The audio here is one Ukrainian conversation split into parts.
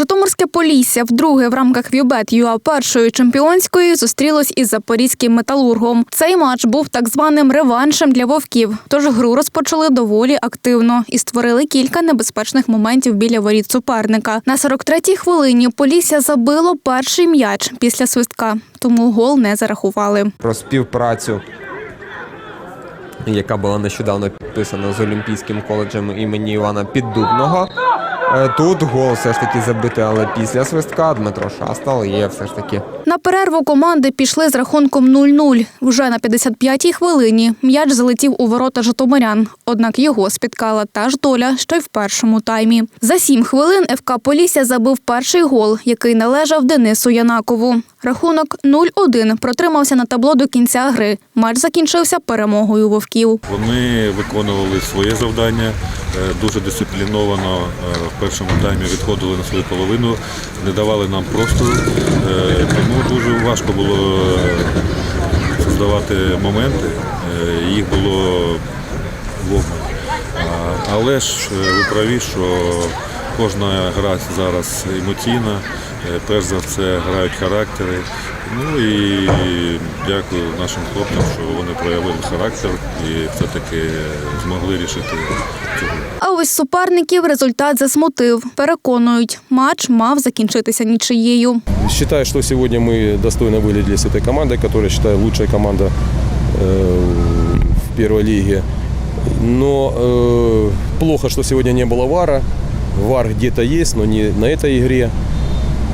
Житомирське Полісся вдруге в рамках Вібет ЮА першої чемпіонської зустрілось із запорізьким металургом. Цей матч був так званим реваншем для вовків. Тож гру розпочали доволі активно і створили кілька небезпечних моментів біля воріт суперника. На 43-й хвилині Полісся забило перший м'яч після свистка, тому гол не зарахували. про співпрацю, яка була нещодавно підписана з Олімпійським коледжем імені Івана Піддубного. Е, Тут гол все ж таки забитий, але після свистка Дмитро Шастал є все ж таки На перерву команди пішли з рахунком 0-0. Вже на 55-й хвилині м'яч залетів у ворота житомирян. Однак його спіткала та ж доля, що й в першому таймі. За сім хвилин ФК Полісся забив перший гол, який належав Денису Янакову. Рахунок 0-1 протримався на табло до кінця гри. Матч закінчився перемогою вовків. Вони виконували своє завдання дуже дисципліновано. е, В першому таймі відходили на свою половину, не давали нам простору. Е, Тому дуже важко було е, создавати моменти. Е, Їх було вогонь. Але ж е, ви праві, що кожна гра зараз емоційна. Е, Перш за все грають характери. Ну і дякую нашим хлопцям, що вони проявили характер і все-таки змогли рішити цю гру. А ось суперників результат засмутив. Переконують, матч мав закінчитися нічиєю. Считаю, что сегодня мы достойно выглядели с этой командой, которая, считаю, лучшая команда э, в первой лиге. Но э, плохо, что сегодня не было ВАРа. ВАР где-то есть, но не на этой игре.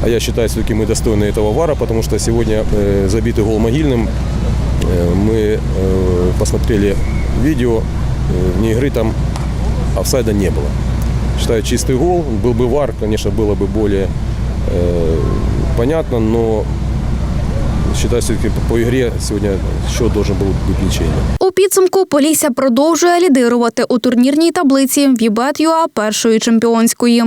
А я считаю, все-таки мы достойны этого ВАРа, потому что сегодня э, забитый гол могильным. Э, мы э, посмотрели видео, э, вне игры там офсайда не было. Считаю, чистый гол. Был бы ВАР, конечно, было бы более э, понятно, но считаю, все-таки по, по игре сегодня счет должен был быть ничейным. У підсумку Полісся продовжує лідирувати у турнірній таблиці Вібет ЮА першої чемпіонської.